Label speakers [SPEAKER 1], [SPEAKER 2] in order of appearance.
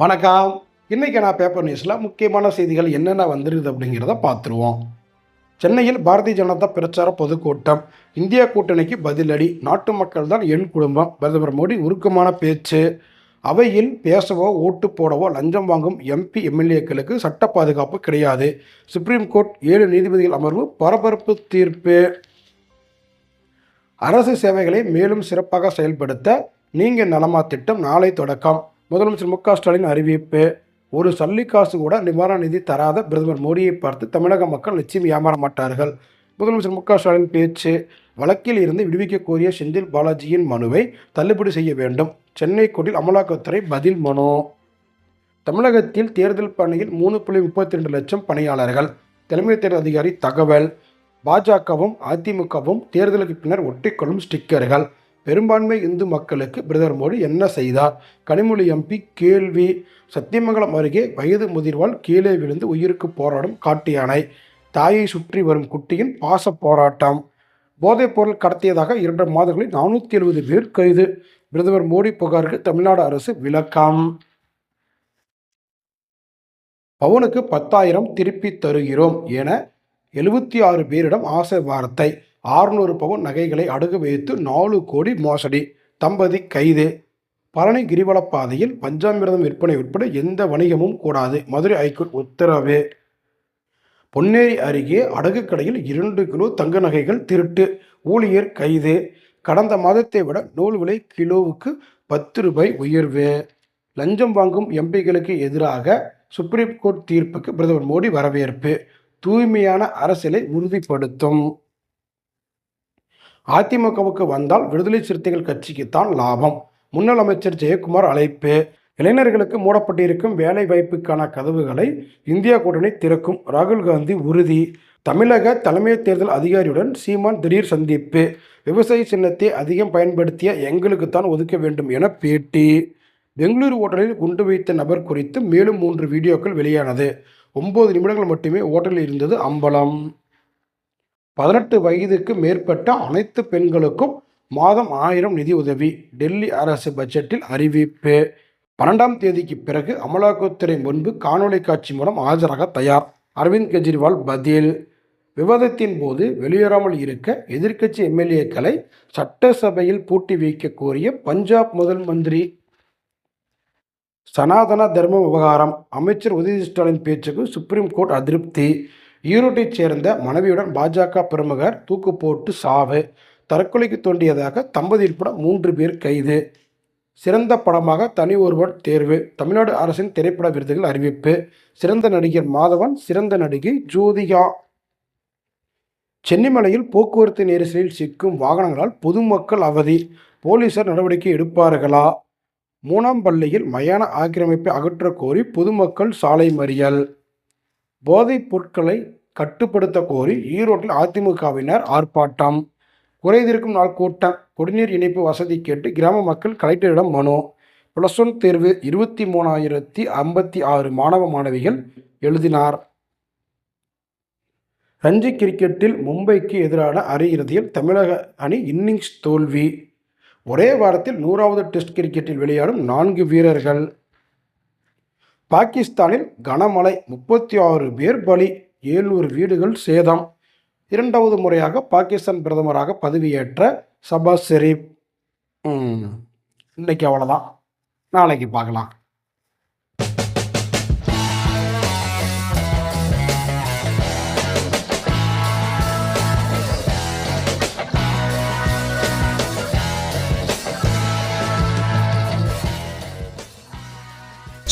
[SPEAKER 1] வணக்கம். இன்றைக்கி நான் பேப்பர் நியூஸில் முக்கியமான செய்திகள் என்னென்ன வந்துருக்குது அப்படிங்கிறத பார்த்துருவோம். சென்னையில் பாரதிய ஜனதா பிரச்சார பொதுக்கூட்டம். இந்தியா கூட்டணிக்கு பதிலடி. நாட்டு மக்கள் தான் என் குடும்பம். பிரதமர் மோடி உருக்கமான பேச்சு. அவையில் பேசவோ ஓட்டு போடவோ லஞ்சம் வாங்கும் எம்பி எம்எல்ஏக்களுக்கு சட்ட பாதுகாப்பு கிடையாது. சுப்ரீம் கோர்ட் ஏழு நீதிபதிகள் அமர்வு பரபரப்பு தீர்ப்பு. அரசு சேவைகளை மேலும் சிறப்பாக செயல்படுத்த நீங்கள் நலமா திட்டம் நாளை தொடக்கம். முதலமைச்சர் மு க ஸ்டாலின் அறிவிப்பு ஒரு சல்லிக்காசு கூட நிவாரண நிதி தராத பிரதமர் மோடியை பார்த்து தமிழக மக்கள் நிச்சயம் ஏமாற மாட்டார்கள். முதலமைச்சர் மு க ஸ்டாலின் பேச்சு வழக்கில் இருந்து விடுவிக்க கோரிய செந்தில் பாலாஜியின் மனுவை தள்ளுபடி செய்ய வேண்டும். சென்னை கோர்ட்டில் அமலாக்கத்துறை பதில் மனு. தமிழகத்தில் தேர்தல் பணியில் மூணு புள்ளி முப்பத்தி ரெண்டு லட்சம் பணியாளர்கள். தலைமை தேர்தல் அதிகாரி தகவல். பாஜகவும் அதிமுகவும் தேர்தலுக்கு பின்னர் ஒட்டிக்கொள்ளும் ஸ்டிக்கர்கள். பெரும்பான்மை இந்து மக்களுக்கு பிரதமர் மோடி என்ன செய்தார்? கனிமொழி எம்பி கேள்வி. சத்தியமங்கலம் அருகே வயது முதிர்வால் கீழே விழுந்து உயிருக்கு போராடும் காட்டு யானை. தாயை சுற்றி வரும் குட்டியின் பாச போராட்டம். போதைப் பொருள் கடத்தியதாக இரண்டு மாதங்களில் நானூற்றி எழுபது பேர் கைது. பிரதமர் மோடி புகாருக்கு தமிழ்நாடு அரசு விளக்கம். பவனுக்கு பத்தாயிரம் திருப்பி தருகிறோம் என எழுபத்தி ஆறு பேரிடம் ஆசை வார்த்தை. ஆறுநூறு பவுன் நகைகளை அடகு வைத்து நாலு கோடி மோசடி. தம்பதி கைது. பழனி கிரிவலப்பாதையில் பாதையில் விற்பனை உட்பட எந்த வணிகமும் கூடாது. மதுரை ஐகோர்ட் உத்தரவு. பொன்னேரி அருகே அடகு கடையில் இரண்டு கிலோ தங்க நகைகள் திருட்டு. ஊழியர் கைது. கடந்த மாதத்தை விட நூல் விலை கிலோவுக்கு பத்து ரூபாய் உயர்வு. லஞ்சம் வாங்கும் எம்பிகளுக்கு எதிராக சுப்ரீம் கோர்ட் தீர்ப்புக்கு பிரதமர் மோடி வரவேற்பு. தூய்மையான அரசியலை உறுதிப்படுத்தும். அதிமுகவுக்கு வந்தால் விடுதலை சிறுத்தைகள் கட்சிக்குத்தான் லாபம். முன்னாள் அமைச்சர் ஜெயக்குமார் அழைப்பு. இளைஞர்களுக்கு மூடப்பட்டிருக்கும் வேலை வாய்ப்புக்கான கதவுகளை இந்தியா கூட்டணி திறக்கும். ராகுல் காந்தி உறுதி. தமிழக தலைமை தேர்தல் அதிகாரியுடன் சீமான் திடீர் சந்திப்பு. விவசாய சின்னத்தை அதிகம் பயன்படுத்திய எங்களுக்குத்தான் ஒதுக்க வேண்டும் என பேட்டி. பெங்களூரு ஓட்டலில் குண்டு வைத்த நபர் குறித்து மேலும் மூன்று வீடியோக்கள் வெளியானது. ஒன்பது நிமிடங்கள் மட்டுமே ஓட்டலில் இருந்தது அம்பலம். பதினெட்டு வயதுக்கு மேற்பட்ட அனைத்து பெண்களுக்கும் மாதம் ஆயிரம் நிதி உதவி. டெல்லி அரசு பட்ஜெட்டில் அறிவிப்பு. பன்னெண்டாம் தேதிக்கு பிறகு அமலாக்கத்துறை முன்பு காணொலி காட்சி மூலம் ஆஜராக தயார். அரவிந்த் கெஜ்ரிவால் பதில். விவாதத்தின் போது வெளியேறாமல் இருக்க எதிர்க்கட்சி எம்எல்ஏக்களை சட்டசபையில் பூட்டி வைக்க கோரிய பஞ்சாப் முதல் மந்திரி. சனாதன தர்ம விவகாரம். அமைச்சர் உதயநிதி ஸ்டாலின் பேச்சுக்கு சுப்ரீம் கோர்ட் அதிருப்தி. ஈரோட்டைச் சேர்ந்த மனைவியுடன் பாஜக பிரமுகர் தூக்கு போட்டு சாவு தற்கொலைக்கு தோண்டியதாக தம்பதி உட்பட மூன்று பேர் கைது. சிறந்த படமாக தனி ஒருவன் தேர்வு தமிழ்நாடு அரசின் திரைப்பட விருதுகள் அறிவிப்பு. சிறந்த நடிகர் மாதவன் சிறந்த நடிகை ஜோதிகா. சென்னிமலையில் போக்குவரத்து நெரிசலில் சிக்கும் வாகனங்களால் பொதுமக்கள் அவதி போலீசார் நடவடிக்கை எடுப்பார்களா? மூணாம் பள்ளியில் மயான ஆக்கிரமிப்பை அகற்றக் கோரி பொதுமக்கள் சாலை மறியல். போதைப் பொருட்களை கட்டுப்படுத்த கோரி ஈரோட்டில் அதிமுகவினர் ஆர்ப்பாட்டம். குறைதீர்க்கும் நாள் கூட்டம். குடிநீர் இணைப்பு வசதி கேட்டு கிராம மக்கள் கலெக்டரிடம் மனு. ப்ளஸ் ஒன் தேர்வு இருபத்தி மூணாயிரத்தி ஐம்பத்தி ஆறு மாணவ மாணவிகள் எழுதினார். ரஞ்சி கிரிக்கெட்டில் மும்பைக்கு எதிரான அரையிறுதியில் தமிழக அணி இன்னிங்ஸ் தோல்வி. ஒரே வாரத்தில் நூறாவது டெஸ்ட் கிரிக்கெட்டில் விளையாடும் நான்கு வீரர்கள். பாகிஸ்தானில் கனமழை முப்பத்தி ஆறு பேர் பலி ஏழ்நூறு வீடுகள் சேதம். இரண்டாவது முறையாக பாகிஸ்தான் பிரதமராக பதவியேற்ற சபாஸ் ஷெரீப். இன்றைக்கு அவ்வளோதான் நாளைக்கு பார்க்கலாம்.